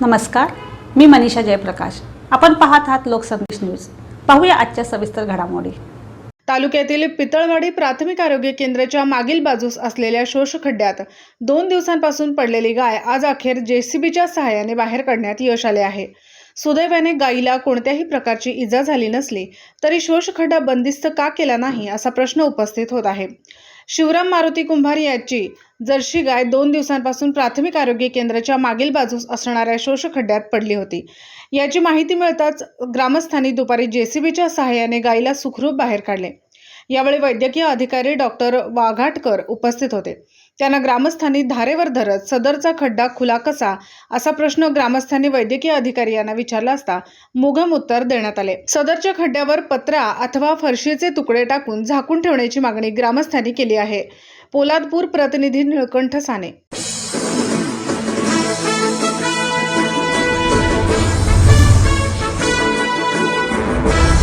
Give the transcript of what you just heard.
नमस्कार मी मनीषा जयप्रकाश. आपण पाहत आहात लोकसंदेश न्यूज. पाहूया आजच्या सविस्तर घडामोडी. तालुक्यातील पितळवाडी प्राथमिक आरोग्य केंद्राच्या मागील बाजूस असलेल्या शोषखड्ड्यात दोन दिवसांपासून पडलेली गाय आज अखेर जेसीबीच्या सहाय्याने बाहेर काढण्यात यश आले आहे. सुदैवाने गायीला कोणत्याही प्रकारची इजा झाली नसली तरी शोषखड्डा बंदिस्त का केला नाही असा प्रश्न उपस्थित होत आहे. शिवराम मारुती कुंभार याची जर्शी गाय दोन दिवसांपासून प्राथमिक आरोग्य केंद्राच्या मागील बाजूस असणाऱ्या शोषखड्ड्यात पडली होती. याची माहिती मिळताच ग्रामस्थांनी दुपारी जेसीबीच्या सहाय्याने गायीला सुखरूप बाहेर काढले. यावेळी वैद्यकीय अधिकारी डॉक्टर वाघाटकर उपस्थित होते. त्यांना ग्रामस्थांनी धारेवर धरत सदरचा खड्डा खुला कसा? असा प्रश्न ग्रामस्थांनी वैद्यकीय अधिकारी यांना विचारला असता मुघम उत्तर देण्यात आले. सदरच्या खड्ड्यावर पत्रा अथवा फरशीचे तुकडे टाकून झाकून ठेवण्याची मागणी ग्रामस्थांनी केली आहे. पोलादपूर प्रतिनिधी निळकंठ साने